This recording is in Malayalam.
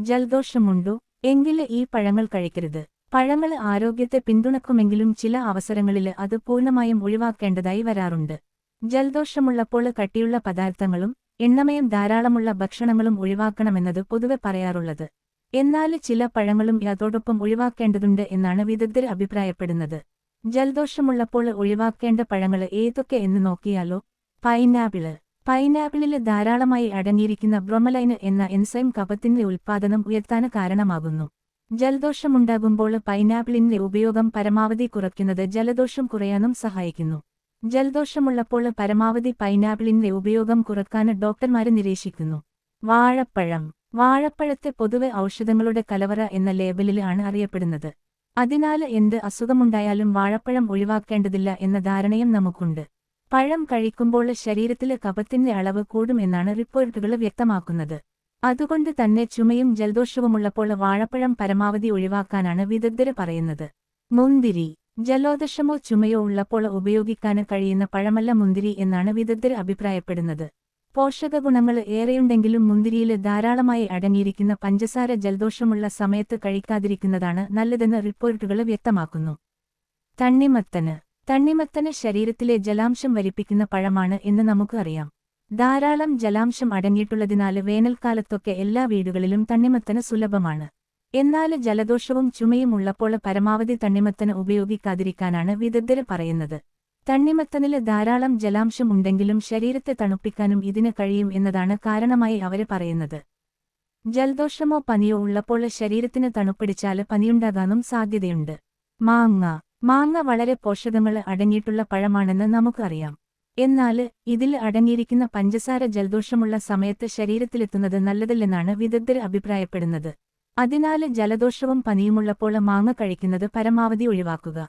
ജലദോഷമുണ്ടോ? എങ്കിൽ ഈ പഴങ്ങൾ കഴിക്കരുത്. പഴങ്ങൾ ആരോഗ്യത്തെ പിന്തുണക്കുമെങ്കിലും ചില അവസരങ്ങളിൽ അത് പൂർണമായും ഒഴിവാക്കേണ്ടതായി വരാറുണ്ട്. ജലദോഷമുള്ളപ്പോൾ കട്ടിയുള്ള പദാർത്ഥങ്ങളും എണ്ണമയം ധാരാളമുള്ള ഭക്ഷണങ്ങളും ഒഴിവാക്കണമെന്നത് പൊതുവെ പറയാറുള്ളത്. എന്നാൽ ചില പഴങ്ങളും അതോടൊപ്പം ഒഴിവാക്കേണ്ടതുണ്ട് എന്നാണ് വിദഗ്ധർ അഭിപ്രായപ്പെടുന്നത്. ജലദോഷമുള്ളപ്പോൾ ഒഴിവാക്കേണ്ട പഴങ്ങൾ ഏതൊക്കെ എന്ന് നോക്കിയാലോ? പൈനാപ്പിൾ. പൈനാപ്പിളിൽ ധാരാളമായി അടങ്ങിയിരിക്കുന്ന ബ്രൊമലൈന് എന്ന എൻസൈം കഫത്തിന്റെ ഉൽപ്പാദനം ഉയർത്താൻ കാരണമാകുന്നു. ജലദോഷമുണ്ടാകുമ്പോൾ പൈനാപ്പിളിന്റെ ഉപയോഗം പരമാവധി കുറയ്ക്കുന്നത് ജലദോഷം കുറയാനും സഹായിക്കുന്നു. ജലദോഷമുള്ളപ്പോൾ പരമാവധി പൈനാപ്പിളിന്റെ ഉപയോഗം കുറയ്ക്കാൻ ഡോക്ടർമാർ നിരീക്ഷിക്കുന്നു. വാഴപ്പഴം. വാഴപ്പഴത്തെ പൊതുവെ ഔഷധങ്ങളുടെ കലവറ എന്ന ലേബലിൽ ആണ് അറിയപ്പെടുന്നത്. അതിനാൽ എന്ത് അസുഖമുണ്ടായാലും വാഴപ്പഴം ഒഴിവാക്കേണ്ടതില്ല എന്ന ധാരണയും നമുക്കുണ്ട്. പഴം കഴിക്കുമ്പോൾ ശരീരത്തിലെ കഫത്തിന്റെ അളവ് കൂടുമെന്നാണ് റിപ്പോർട്ടുകൾ വ്യക്തമാക്കുന്നത്. അതുകൊണ്ട് തന്നെ ചുമയും ജലദോഷവുമുള്ളപ്പോൾ വാഴപ്പഴം പരമാവധി ഒഴിവാക്കാനാണ് വിദഗ്ധര് പറയുന്നത്. മുന്തിരി ജലോദശമോ ചുമയോ ഉള്ളപ്പോൾ ഉപയോഗിക്കാൻ കഴിയുന്ന പഴമല്ല മുന്തിരി എന്നാണ് വിദഗ്ധർ അഭിപ്രായപ്പെടുന്നത്. പോഷകഗുണങ്ങൾ ഏറെയുണ്ടെങ്കിലും മുന്തിരിയിൽ ധാരാളമായി അടങ്ങിയിരിക്കുന്ന പഞ്ചസാര ജലദോഷമുള്ള സമയത്ത് കഴിക്കാതിരിക്കുന്നതാണ് നല്ലതെന്ന് റിപ്പോർട്ടുകൾ വ്യക്തമാക്കുന്നു. തണ്ണിമത്തന് തണ്ണിമത്തന് ശരീരത്തിലെ ജലാംശം വലിപ്പിക്കുന്ന പഴമാണ് എന്ന് നമുക്ക് അറിയാം ധാരാളം ജലാംശം അടങ്ങിയിട്ടുള്ളതിനാൽ വേനൽക്കാലത്തൊക്കെ എല്ലാ വീടുകളിലും തണ്ണിമത്തന് സുലഭമാണ്. എന്നാൽ ജലദോഷവും ചുമയും ഉള്ളപ്പോൾ പരമാവധി തണ്ണിമത്തന് ഉപയോഗിക്കാതിരിക്കാനാണ് വിദഗ്ധര് പറയുന്നത്. തണ്ണിമത്തനിൽ ധാരാളം ജലാംശം ഉണ്ടെങ്കിലും ശരീരത്തെ തണുപ്പിക്കാനും ഇതിന് കഴിയും എന്നതാണ് കാരണമായി അവർ പറയുന്നത്. ജലദോഷമോ പനിയോ ഉള്ളപ്പോൾ ശരീരത്തിന് തണുപ്പിടിച്ചാൽ പനിയുണ്ടാകാനും സാധ്യതയുണ്ട്. മാങ്ങ മാങ്ങ വളരെ പോഷകങ്ങൾ അടങ്ങിയിട്ടുള്ള പഴമാണെന്ന് നമുക്കറിയാം. എന്നാൽ ഇതിൽ അടങ്ങിയിരിക്കുന്ന പഞ്ചസാര ജലദോഷമുള്ള സമയത്ത് ശരീരത്തിലെത്തുന്നത് നല്ലതല്ലെന്നാണ് വിദഗ്ധർ അഭിപ്രായപ്പെടുന്നത്. അതിനാല് ജലദോഷവും പനിയുമുള്ളപ്പോൾ മാങ്ങ കഴിക്കുന്നത് പരമാവധി ഒഴിവാക്കുക.